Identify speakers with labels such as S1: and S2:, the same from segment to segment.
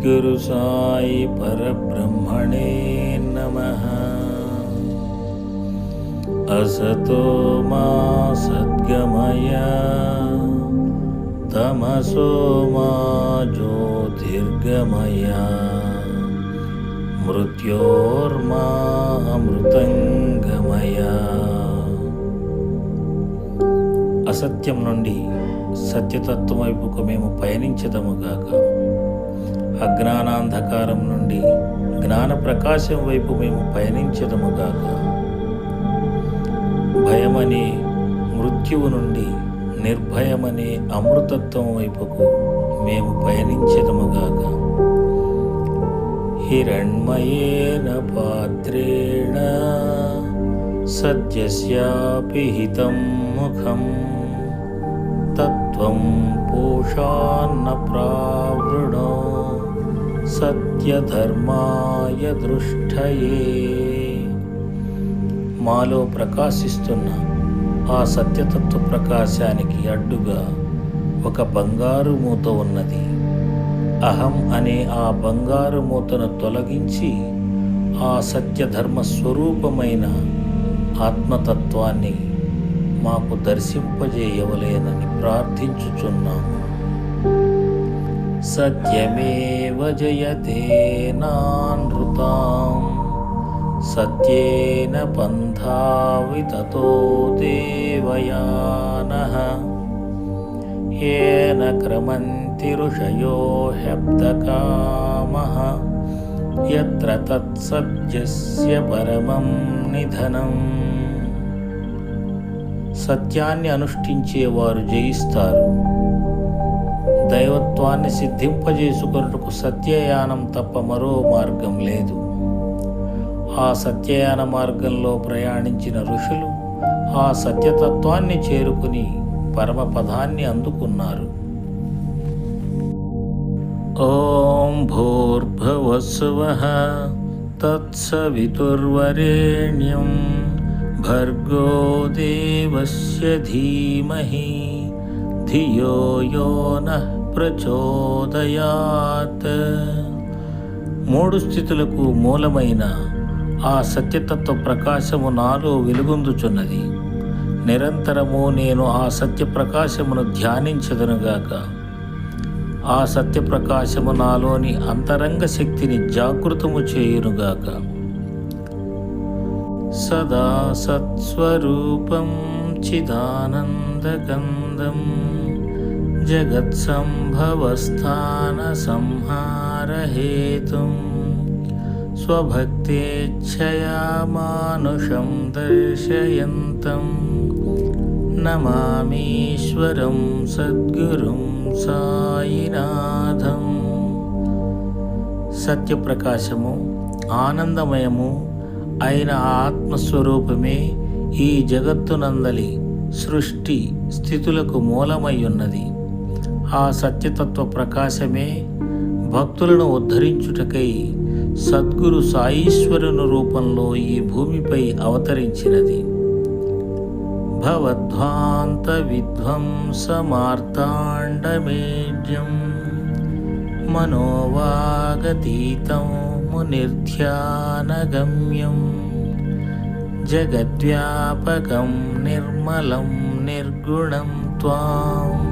S1: సద్గురు సాయి పరబ్రహ్మణే నమ. అసతో మా సద్గమయ తమసో మా జ్యోతిర్గమయ. మృత్యోర్మా అమృతంగమయ అసత్యం నుండి సత్యతత్వం వైపుకు మేము పయనించదముగాక అజ్ఞానాంధకారం నుండి జ్ఞాన ప్రకాశం వైపు మేము పయనించదముగాక. భయమనే మృత్యువు నుండి నిర్భయమనే అమృతత్వం వైపుకు మేము పయనించదముగాక. హిరణ్మయేన పాత్రేణ సద్యస్యాపి హితం ముఖం తత్వం పోషాన్న ప్రావృణో. సత్యధర్మాయ దృష్టయే. మాలో ప్రకాశిస్తున్న ఆ సత్యతత్వ ప్రకాశానికి అడ్డుగా ఒక బంగారు మూత ఉన్నది. అహం అనే ఆ బంగారు మూతను తొలగించి ఆ సత్యధర్మ స్వరూపమైన ఆత్మతత్వాన్ని మాకు దర్శింపజేయవలేనని ప్రార్థించుచున్నాము. సత్యమేవ జయతే నానృతాం సత్యేన పంథావితతో దేవయానః येन क्रमन्ति ऋषयो ह्यब्दकामः यत्र తత్సత్యస్య పరమం నిధనం సత్యాన్ని అనుష్ఠించేవారు జయిస్తారు దైవత్వాన్ని సిద్ధింపజేసుకొనుటకు సత్యయానం తప్ప మరో మార్గం లేదు. ఆ సత్యయాన మార్గంలో ప్రయాణించిన ఋషులు ఆ సత్యతత్వాన్ని చేరుకుని పరమపదాన్ని అందుకున్నారు. ఓం భూర్భువస్వ తత్సవితుర్వరేణ్యం భర్గో దేవస్య ధీమహి ధియో యో నః ప్రచోదయాత్. మూడు స్థితులకు మూలమైన ఆ సత్యతత్వ ప్రకాశము నాలో వెలుగొందుచున్నది. నిరంతరము నేను ఆ సత్య ప్రకాశమును ధ్యానించదనుగాక. ఆ సత్య ప్రకాశము నాలోని అంతరంగ శక్తిని జాగృతము చేయునుగాక. సదా సత్స్వరూపం చిదానందగంధం. జగత్సంభవస్థాన సంహారహేతుం స్వభక్తేచ్ఛయా మానుషం దర్శయంతం నమామీశ్వరం సద్గురుం సాయినాథం సత్యప్రకాశము ఆనందమయము అయిన ఆత్మస్వరూపమే ఈ జగత్తునందలి సృష్టి స్థితులకు మూలమై ఉన్నది ఆ సత్యతత్వ ప్రకాశమే భక్తులను ఉద్ధరించుటకై సద్గురు సాయీశ్వరుని రూపంలో ఈ భూమిపై అవతరించినది. భవద్వాంత విధ్వంసమార్తాండమేడ్యం మనోవాగతీతం మునిర్ధ్యానగమ్యం జగద్వ్యాపకం నిర్మలం నిర్గుణం త్వాం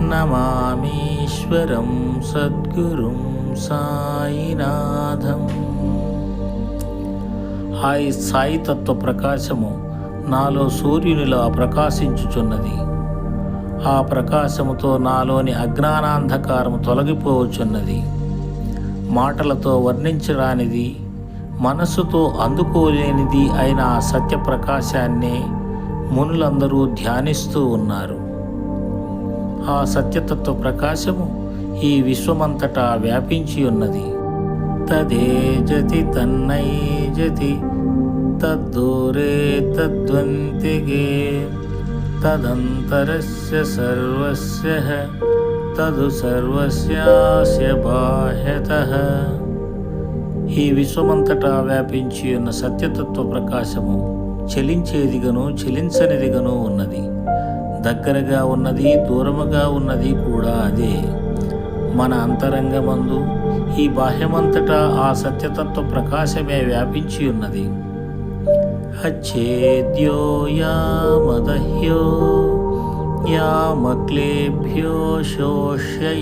S1: నమామీశ్వరం సద్గురుం సాయినాథం హాయ్ సాయి తత్వ ప్రకాశము నాలో సూర్యునిలా ప్రకాశించుచున్నది ఆ ప్రకాశముతో నాలోని అజ్ఞానాంధకారము తొలగిపోవచ్చున్నది. మాటలతో వర్ణించరానిది మనస్సుతో అందుకోలేనిది అయిన ఆ సత్య ప్రకాశాన్నే మునులందరూ ధ్యానిస్తూ ఉన్నారు. ఆ సత్యతత్వ ప్రకాశము ఈ విశ్వమంతటా వ్యాపించి ఉన్నది. తదేజతి తన్నైజతి తద్దూరే తద్వంతిగే తదంతరస్య సర్వస్య తదు సర్వస్యాస్య బాహ్యత. ఈ విశ్వమంతటా వ్యాపించి ఉన్న సత్యతత్వ ప్రకాశము చలించేదిగను చలించనిదిగను ఉన్నది. దగ్గరగా ఉన్నది దూరముగా ఉన్నది కూడా అదే. మన అంతరంగమందు ఈ బాహ్యమంతటా ఆ సత్యతత్వ ప్రకాశమే వ్యాపించి ఉన్నది. అచ్చేద్యో యామదహ్యో యామక్లేభ్యో శోష్య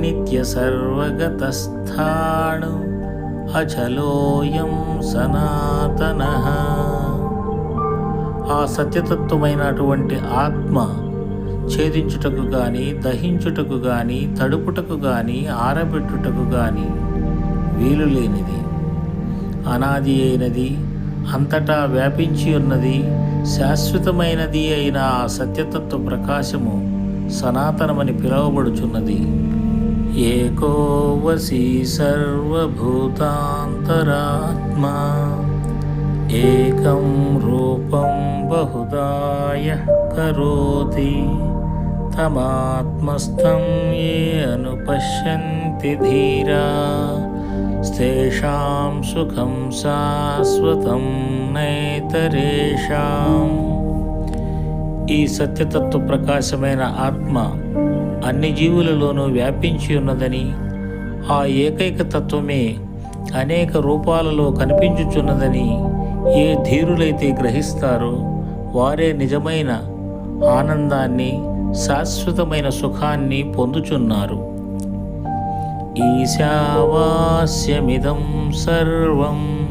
S1: నిత్యసర్వగతస్థాణు అచలోయం సనాతన. ఆ సత్యతత్వమైనటువంటి ఆత్మ ఛేదించుటకు గాని దహించుటకు గాని తడుపుటకు గాని ఆరబెట్టుటకు గాని వీలు లేనిది. అనాది అయినది అంతటా వ్యాపించి ఉన్నది శాశ్వతమైనది అయిన ఆ సత్యతత్వ ప్రకాశము సనాతనమని పిలువబడుచున్నది. ఏకోవసి సర్వభూతాంతరాత్మా ఏకం రూపం బహుదాయ కరోతి తమాత్మస్థం ఏ అనుపశ్యంతి ధీరా తేషాం సుఖం శాశ్వతం నైతరేషాం ఈ సత్యతత్వ ప్రకాశమైన ఆత్మ అన్ని జీవులలోనూ వ్యాపించి ఉన్నదని ఆ ఏకైక తత్వమే అనేక రూపాలలో కనిపించుచున్నదని ఏ ధీరులైతే గ్రహిస్తారో వారే నిజమైన ఆనందాన్ని శాశ్వతమైన సుఖాన్ని పొందుచున్నారు. ఈశావాస్యమిదం సర్వం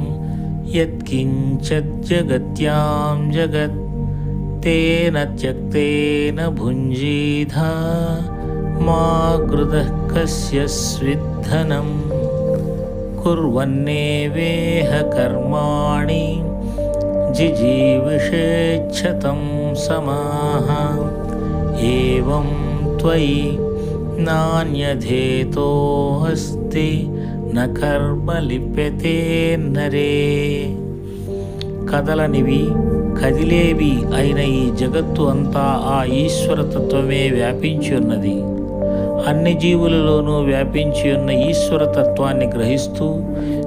S1: యత్కించజ్జగత్యాం జగత్ తేన త్యక్తేన భుంజీధా మా కృత కస్య స్విద్ధనం కుర్వన్నేవేహ కర్మాణి జిజీవిషేచ్ఛతం సమాహ ఏవం త్వయి నాణ్యధేతోऽస్తి న కర్మ లిప్యతే నరే కదలనివి కదిలేవి అయిన ఈ జగత్తు అంతా ఆ ఈశ్వరతత్వమే వ్యాపించి ఉన్నది. అన్ని జీవులలోనూ వ్యాపించి ఉన్న ఈశ్వర తత్వాన్ని గ్రహిస్తూ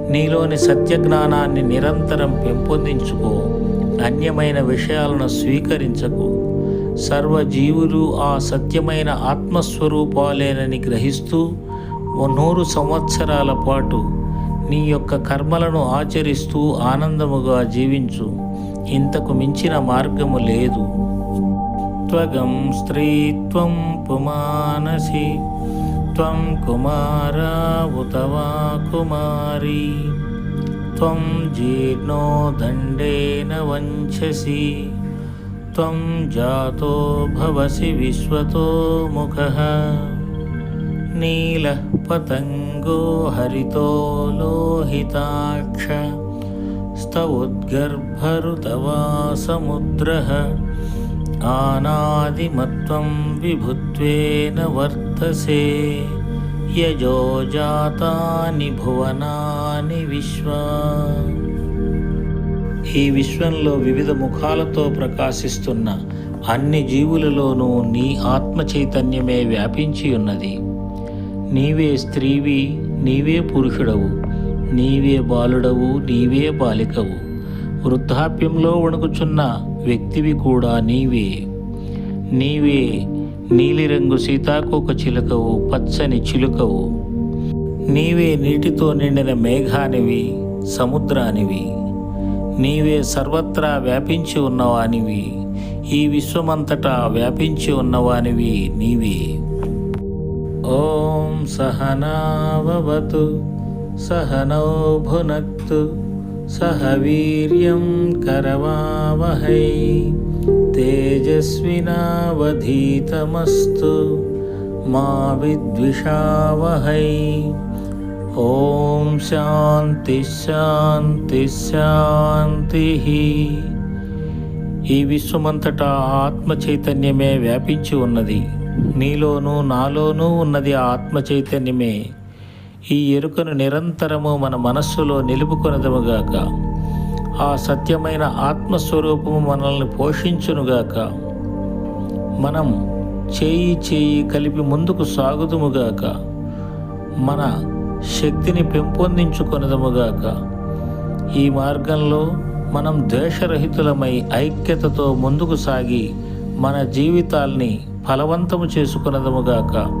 S1: నీలోని సత్యజ్ఞానాన్ని నిరంతరం పెంపొందించుకో అన్యమైన విషయాలను స్వీకరించకు. సర్వజీవులు ఆ సత్యమైన ఆత్మస్వరూపాలేనని గ్రహిస్తూ ఓ నూరు సంవత్సరాల పాటు నీ యొక్క కర్మలను ఆచరిస్తూ ఆనందముగా జీవించు. ఇంతకు మించిన మార్గము లేదు. त्वगं स्त्रीत्वं पुमानसि, त्वं कुमारा उत वा कुमारी, त्वं जीर्णो दण्डेन वञ्चसि त्वं जातो भवसि विश्वतो मुखः। नीलः पतङ्गो हरितो लोहिताक्ष स्तवोद्गर्भरुतवा समुद्रः। ఆనాదిమత్వం విభుత్వేన వర్తసే యజో జాతాని భువనాని విశ్వా ఈ విశ్వంలో వివిధ ముఖాలతో ప్రకాశిస్తున్న అన్ని జీవులలోనూ నీ ఆత్మ చైతన్యమే వ్యాపించి ఉన్నది. నీవే స్త్రీవి నీవే పురుషుడవు నీవే బాలుడవు నీవే బాలికవు. వృద్ధాప్యంలో వణుకుచున్న వ్యక్తివి కూడా నీవే. నీవే నీలిరంగు సీతాకోక చిలుకవు పచ్చని చిలుకవు. నీవే నీటితో నిండిన మేఘానివి సముద్రానివి. నీవే సర్వత్రా వ్యాపించి ఉన్నవానివి ఈ విశ్వమంతటా వ్యాపించి ఉన్నవానివి నీవే. ఓం సహనావతు సహనౌ భునక్తు. సహవీర్యం కరవావహై తేజస్వినావధీతమస్తు మా విద్విషావహై. ఓం శాంతి శాంతి శాంతి. ఈ విశ్వమంతటా ఆత్మ చైతన్యమే వ్యాపించి ఉన్నది. నీలోనూ నాలోనూ ఉన్నది ఆత్మ చైతన్యమే ఈ ఎరుకను నిరంతరము మన మనస్సులో నిలుపుకొనదముగాక. ఆ సత్యమైన ఆత్మస్వరూపము మనల్ని పోషించునుగాక. మనం చేయి చేయి కలిపి ముందుకు సాగుదుముగాక. మన శక్తిని పెంపొందించుకొనదముగాక. ఈ మార్గంలో మనం ద్వేషరహితులమై ఐక్యతతో ముందుకు సాగి మన జీవితాల్ని ఫలవంతము చేసుకున్నదముగాక